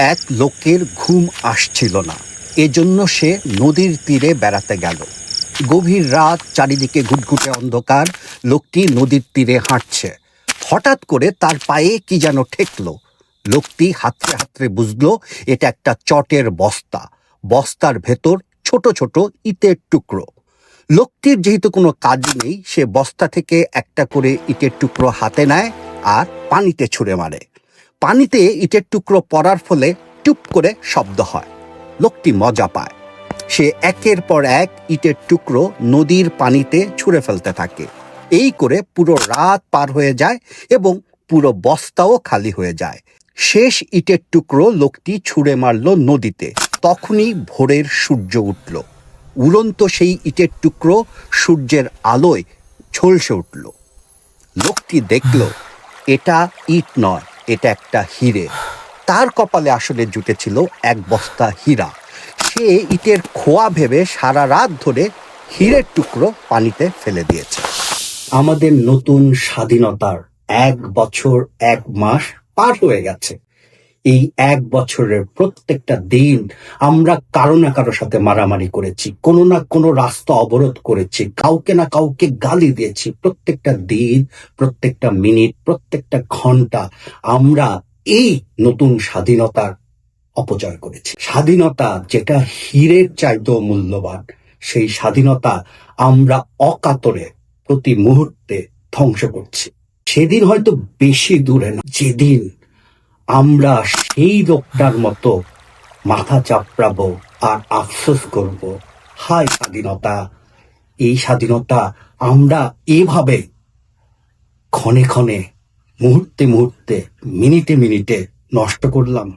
এক লোকের ঘুম আসছিল না। এজন্য সে নদীর তীরে বেড়াতে গেল। গভীর রাত, চারিদিকে ঘুটঘুটে অন্ধকার, লোকটি নদীর তীরে হাঁটছে। হঠাৎ করে তার পায়ে কি যেন ঠেকলো। লোকটি হাতড়ে হাতড়ে বুঝলো, এটা একটা চটের বস্তা। বস্তার ভেতর ছোট ছোট ইটের টুকরো। লোকটির যেহেতু কোনো কাজ নেই, সে বস্তা থেকে একটা করে ইটের টুকরো হাতে নেয় আর পানিতে ছুঁড়ে মারে। পানিতে ইটের টুকরো পড়ার ফলে টুপ করে শব্দ হয়। লোকটি মজা পায়। সে একের পর এক ইটের টুকরো নদীর পানিতে ছুঁড়ে ফেলতে থাকে। এই করে পুরো রাত পার হয়ে যায় এবং পুরো বস্তাও খালি হয়ে যায়। শেষ ইটের টুকরো লোকটি ছুঁড়ে মারল নদীতে। তখনই ভোরের সূর্য উঠল। উড়ন্ত সেই ইটের টুকরো সূর্যের আলোয় ঝলসে উঠল। লোকটি দেখল, এটা ইট নয়। এটা একটা হিরে। তার কপালে আসলে জুটেছিল এক বস্তা হীরা। সে ইটের খোয়া ভেবে সারা রাত ধরে হিরের টুকরো পানিতে ফেলে দিয়েছে। আমাদের নতুন স্বাধীনতার এক বছর, এক মাস পার হয়ে গেছে। এই এক বছরের প্রত্যেকটা দিন আমরা কারও না কারও সাথে মারামারি করেছি, কোনো না কোনো রাস্তা অবরোধ করেছি, কাউকে না কাউকে গালি দিয়েছি। প্রত্যেকটা দিন, প্রত্যেকটা মিনিট, প্রত্যেকটা ঘণ্টা আমরা এই নতুন স্বাধীনতার অপচয় করেছি। স্বাধীনতা যেটা হীরের চাইতেও মূল্যবান, সেই স্বাধীনতা আমরা অকাতরে প্রতি মুহূর্তে ধ্বংস করছি। সেদিন হয়তো বেশি দূরে না, যেদিন আমরা সেই লোকটার মতো মাথা চাপড়াবো আর আফসোস করব। হাই স্বাধীনতা, এই স্বাধীনতা আমরা এভাবে ক্ষণে ক্ষণে, মুহূর্তে মুহূর্তে, মিনিটে মিনিটে নষ্ট করলাম।